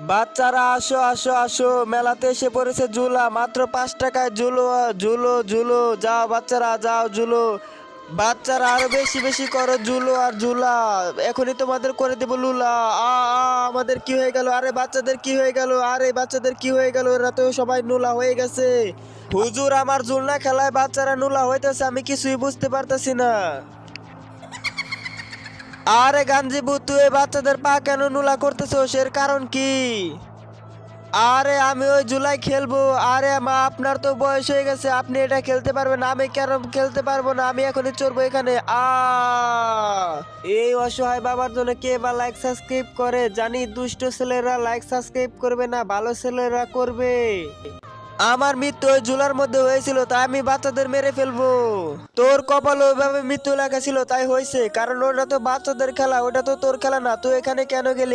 বাচ্চারা, আসো আসো আসো। মেলাতে এসে পড়েছে ঝুলা। মাত্র পাঁচ টাকায় ঝুলো ঝুলো ঝুলো। যাও বাচ্চারা, যাও ঝুলো। বাচ্চারা, আরও বেশি বেশি করো ঝুলো আর ঝুলা। এখনই তোমাদের করে দেবো লুলা। আ আমাদের কি হয়ে গেল? আরে বাচ্চাদের কি হয়ে গেল? আরে বাচ্চাদের কি হয়ে গেল? এরা তো সবাই নুলা হয়ে গেছে। হুজুর, আমার ঝুলনা খেলায় বাচ্চারা নুলা হইতেছে, আমি কিছুই বুঝতে পারতেছি না। আরে গাঞ্জিবু তুই বাচ্চাদের পা কেন নুলা করতেছোস এর কারণ কি? আরে আমি ওই জুলাই খেলব। আরে মা, আপনার তো বয়স হয়ে গেছে, আপনি এটা খেলতে পারবেন আমি কেন খেলতে পারব না? আমি এখনই চড়বো এখানে। আ, এই অসহায় বাবার জন্য কে বা লাইক সাবস্ক্রাইব করে? জানি দুষ্ট ছেলেরা লাইক সাবস্ক্রাইব করবে না, ভালো ছেলেরা করবে। আমার মৃত্যু ওই ঝুলার মধ্যে হয়েছিল তাই আমি বাচ্চাদের মেরে ফেলব। তোর কপাল ওইভাবে মৃত্যু লেখা ছিল, তাই হয়েছে। কারণ ওটা তো বাচ্চাদের খেলা, ওটা তো তোর খেলা না। তুই এখানে কেন গেলি?